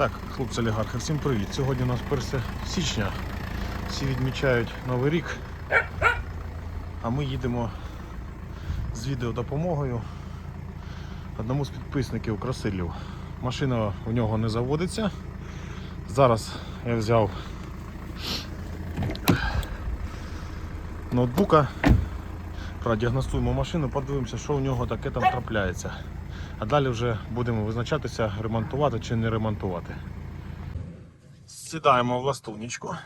Так, хлопці олігархи, всім привіт. Сьогодні у нас 1 січня. Всі відмічають Новий рік. А ми їдемо з відеодопомогою одному з підписників Красилів. Машина у нього не заводиться. Зараз я взяв ноутбука, продіагностуємо машину, подивимося, що у нього таке там трапляється. А далі вже будемо визначатися, ремонтувати чи не ремонтувати. Сідаємо в ластунічку.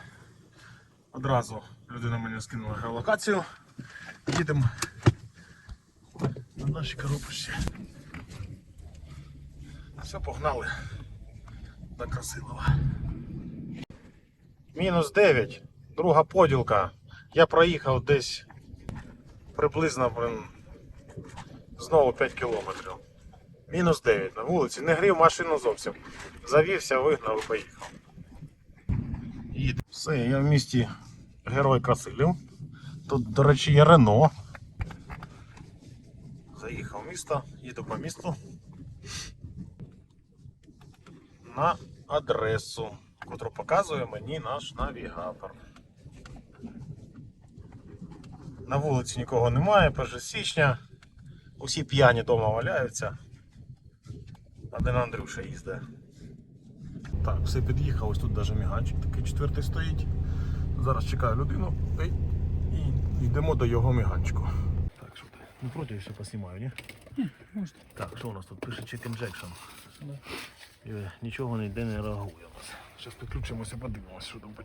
Одразу людина мені скинула геолокацію. Їдемо на нашій коробочці. Все, погнали до Красилова. Мінус 9, друга поділка. Я проїхав десь приблизно знову 5 кілометрів. Мінус 9 на вулиці. Не грів машину зовсім. Завівся, вигнав і поїхав. Все, я в місті Герой Красилів. Тут, до речі, є Рено. Заїхав в місто, їду по місту. На адресу, котру показує мені наш навігатор. На вулиці нікого немає, 1 січня. Усі п'яні вдома валяються. Один Андрюша їздить. Так, все під'їхав, ось тут навіть міганчик такий четвертий стоїть. Зараз чекаю людину і йдемо до його міганчику. Так, що ти? Не проти, я все поснімаю, ні? Можна. Так, що у нас тут? Пише Chicken Jackson. І нічого ніде не реагує у нас. Зараз підключимося, подивимося, що там по.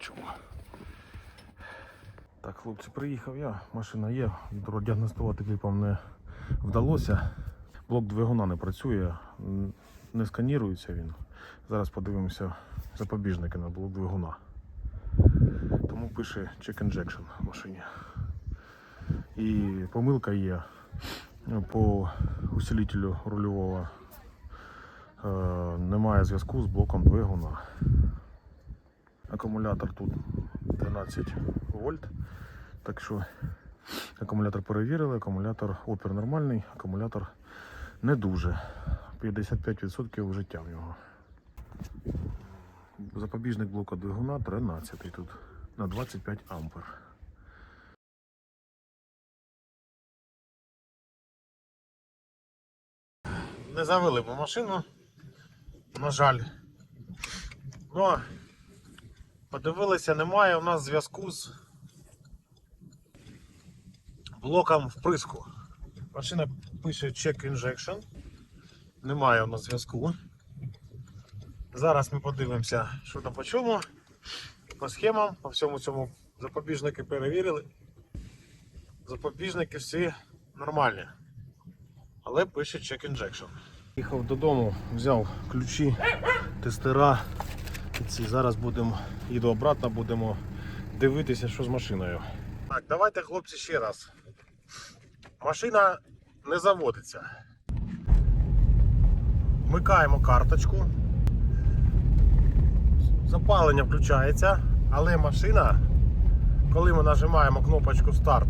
Так, хлопці, приїхав я, машина є, діагностувати кліпом не вдалося. Блок двигуна не працює, не сканірується він. Зараз подивимося запобіжники на блок двигуна. Тому пише check injection в машині. І помилка є по усилителю рульового. Е, немає зв'язку з блоком двигуна. Акумулятор тут 13 вольт. Так що акумулятор перевірили, акумулятор опір нормальний, акумулятор не дуже. 55% життя в нього. Запобіжник блока двигуна 13 тут на 25 ампер. Не завели ми машину, на жаль. Ну, подивилися, немає у нас зв'язку з блоком вприску. Машина пише check injection. Немає у нас зв'язку. Зараз ми подивимося, що там по чому. По схемам, по всьому цьому запобіжники перевірили. Запобіжники всі нормальні. Але пише check injection. Їхав додому, взяв ключі, тестера. Ці зараз будемо, їду обратно, будемо дивитися, що з машиною. Так, давайте, хлопці, ще раз. Машина не заводиться. Вмикаємо карточку. Запалення включається, але машина, коли ми нажимаємо кнопочку старт,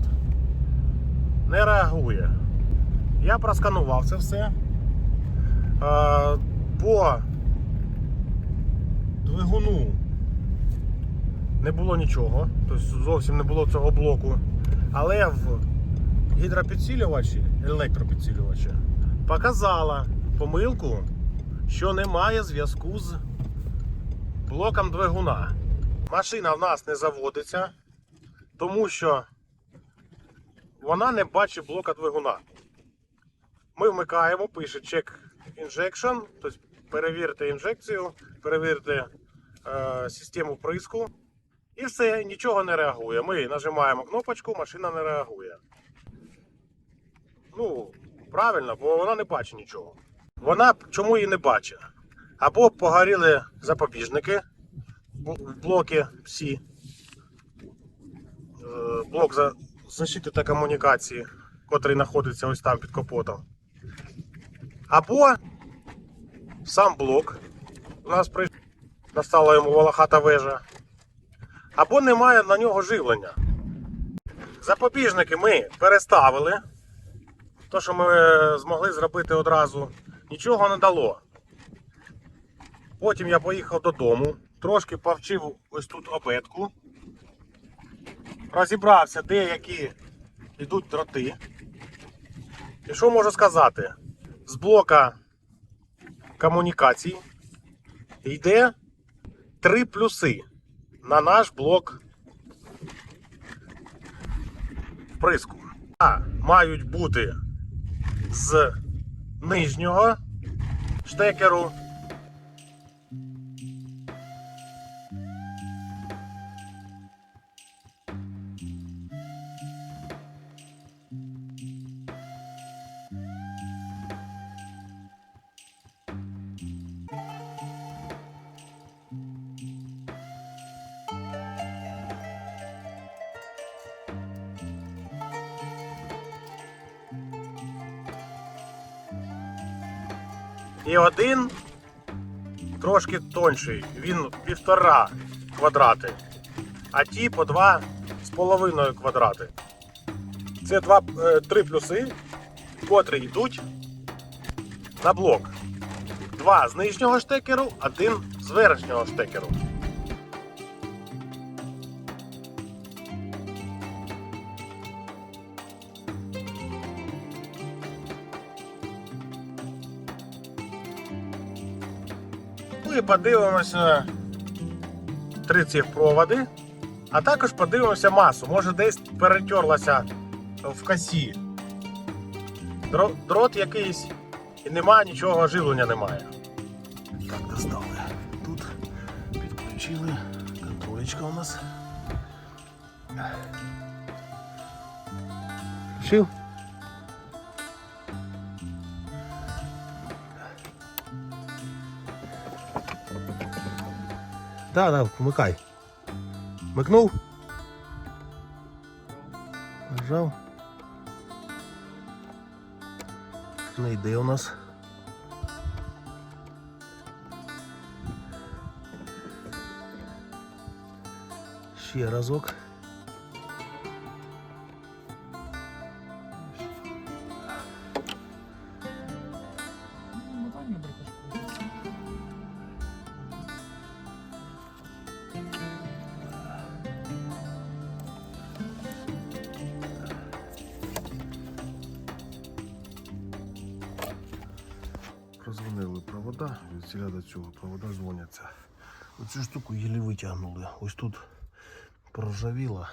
не реагує. Я просканував це все. Е, По двигуну не було нічого, тобто зовсім не було цього блоку. Але в гідропідсилювачі, електропідсилювачі, показала помилку, що немає зв'язку з блоком двигуна. Машина в нас не заводиться, тому що вона не бачить блока двигуна. Ми вмикаємо, пише check injection, тобто перевірте інжекцію, перевірте е, систему приску. І все, нічого не реагує. Ми нажимаємо кнопочку, машина не реагує. Ну, правильно, бо вона не бачить нічого. Вона чому її не бачить? Або погоріли запобіжники блоки всі. Е, Блок за защити та комунікації, котрий знаходиться ось там під капотом. Або сам блок у нас прийшов, настала йому волохата вежа. Або немає на нього живлення. Запобіжники ми переставили. То, що ми змогли зробити одразу, нічого не дало. Потім я поїхав додому, трошки повчив ось тут обетку. Розібрався, де які йдуть дроти. І що можу сказати? З блока комунікацій йде три плюси на наш блок вприску. А мають бути з нижнього штекеру. І один трошки тонший, він півтора квадрати, а ті по два з половиною квадрати. Це два, е, три плюси, котрі йдуть на блок. Два з нижнього штекеру, один з верхнього штекеру. Ми подивимося три ці проводи, а також подивимося масу. Може десь перетерлася в косі. Дрот якийсь і немає нічого, живлення немає. Так, достали. Тут підключили. Контролечка у нас. Включив? Да, да, вмикай. Вмикнув? Нажав. Не йде у нас. Ще разок. Ціля до цього провода дзвоняться. Оцю штуку єлі витягнули. Ось тут проржавіло,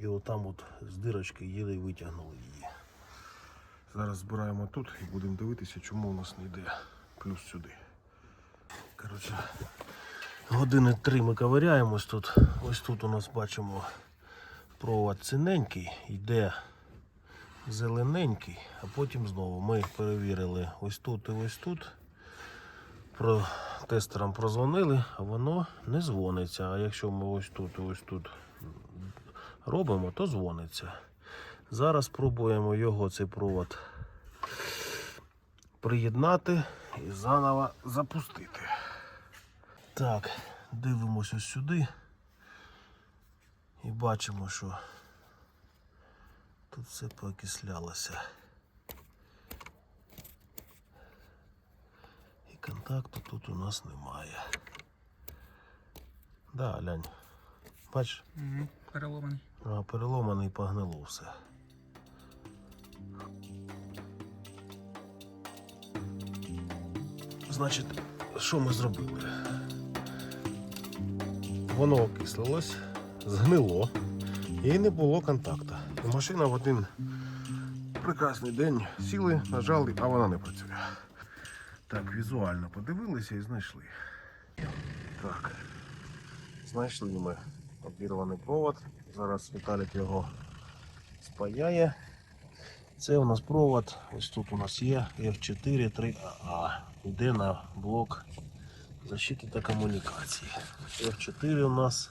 і отам от з дирочки єлі витягнули її. Зараз збираємо тут і будемо дивитися, чому у нас не йде плюс сюди. Коротше, години три ми ковиряємось тут. Ось тут у нас бачимо провод ціненький, йде зелененький, а потім знову ми перевірили ось тут і ось тут. Про тестерам прозвонили, а воно не дзвониться. А якщо ми ось тут ось тут робимо, то дзвониться. Зараз спробуємо його цей провод приєднати і заново запустити. Так, дивимося сюди і бачимо, що Тут все поокислялося. Контакту тут у нас немає. Да, глянь. Бач, Угу. Переломаний. а, переломаний погнило все. Значить, що ми зробили? Воно окислилось, згнило і не було контакту. І машина в один прекрасний день сіли, нажали, а вона не працює. Так, візуально подивилися і знайшли. Так. Знайшли ми обірваний провод. Зараз Віталік його спаяє. Це у нас провод. Ось тут у нас є F4 3AA. Йде на блок защити та комунікації. F4 у нас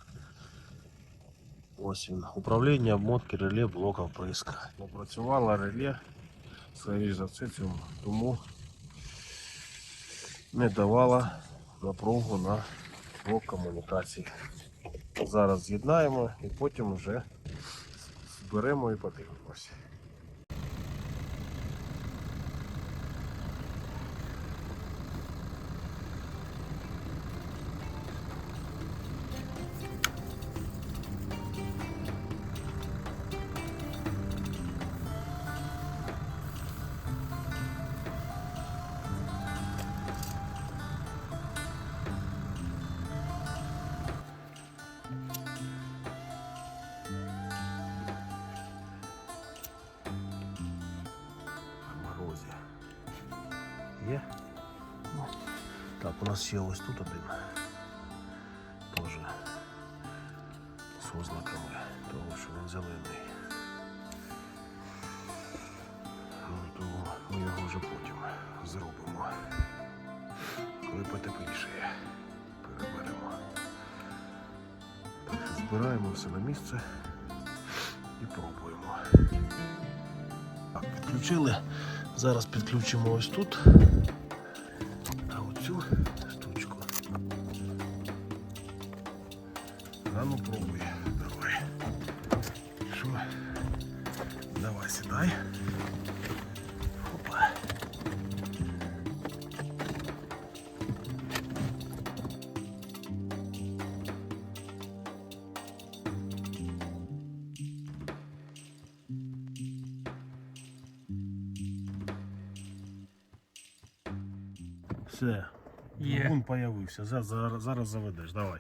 Ось він. Управління обмотки реле блока вприска. Не працювало реле, скоріш за все, цьому, тому не давала напругу на блок комунікації. Зараз з'єднаємо і потім вже зберемо і подивимося. Так, у нас ще ось тут один. Тоже з ознаками того, що він зелений. Ну, то ми його вже потім зробимо. Коли потеплішає, переберемо. Так збираємо все на місце і пробуємо. Так, підключили. Зараз підключимо ось тут. А оцю штучку. А ну пробуй. Давай. Що? Давай сідай. Опа. Все. Є. Двигун появився. За- Зараз, зараз заведеш. Давай.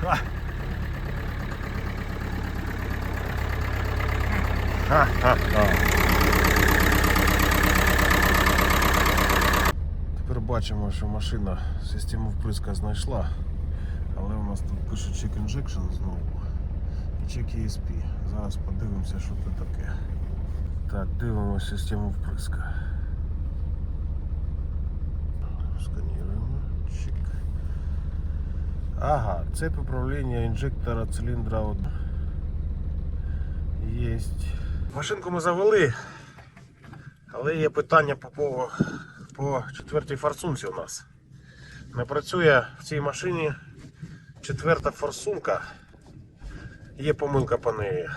Ха. Тепер бачимо, що машина систему впрыска знайшла, але у нас тут пише check injection знову. І check ESP. Зараз подивимося, що це таке. Так, дивимося систему впрыска. Сканіруємо. Чик. Ага, цепь управління інжектора циліндра. Єсть. Машинку ми завели, але є питання по, по, по четвертій форсунці у нас. Не працює в цій машині четверта форсунка. Є помилка по неї.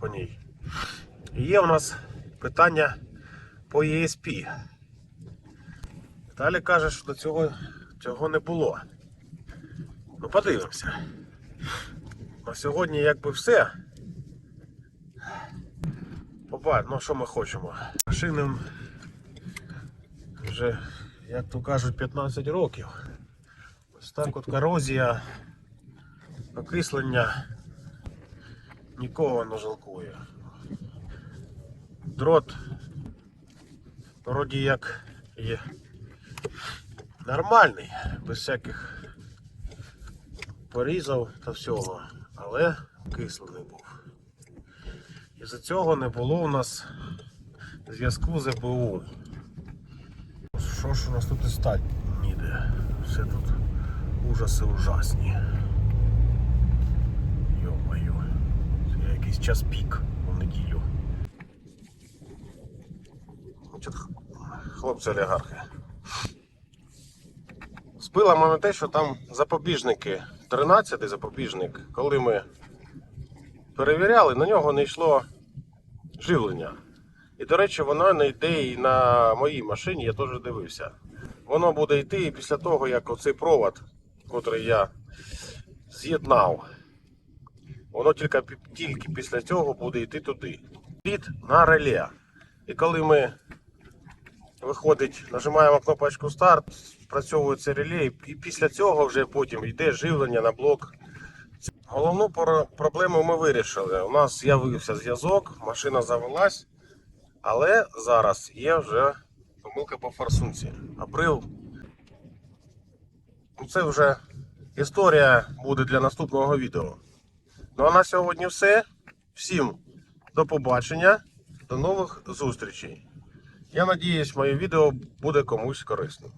По ній. Є у нас питання по ESP. Далі каже, що до цього, цього не було. Ну, подивимося. На сьогодні якби все. Побач, ну що ми хочемо. Машини вже, як то кажуть, 15 років. Ось так от корозія, окислення нікого не жалкує дрот вроді як є нормальний, без всяких порізів та всього, але кислений був. І за цього не було у нас зв'язку з ЕБУ. Що ж у нас тут і стать ніде? Все тут ужаси ужасні. Йо-моє, це якийсь час пік у неділю. Значить, хлопці олігархи. Збила мене те, що там запобіжники, 13 запобіжник, коли ми перевіряли, на нього не йшло живлення. І, до речі, воно не йде і на моїй машині, я теж дивився. Воно буде йти і після того, як оцей провод, котрий я з'єднав, воно тільки, тільки після цього буде йти туди. Під на реле. І коли ми виходить, нажимаємо кнопочку старт, спрацьовується реле, і після цього вже потім йде живлення на блок. Головну проблему ми вирішили. У нас з'явився зв'язок, машина завелась, але зараз є вже помилка по форсунці. Април. Ну, Це вже історія буде для наступного відео. Ну а на сьогодні все. Всім до побачення, до нових зустрічей. Я надіюсь, моє відео буде комусь корисним.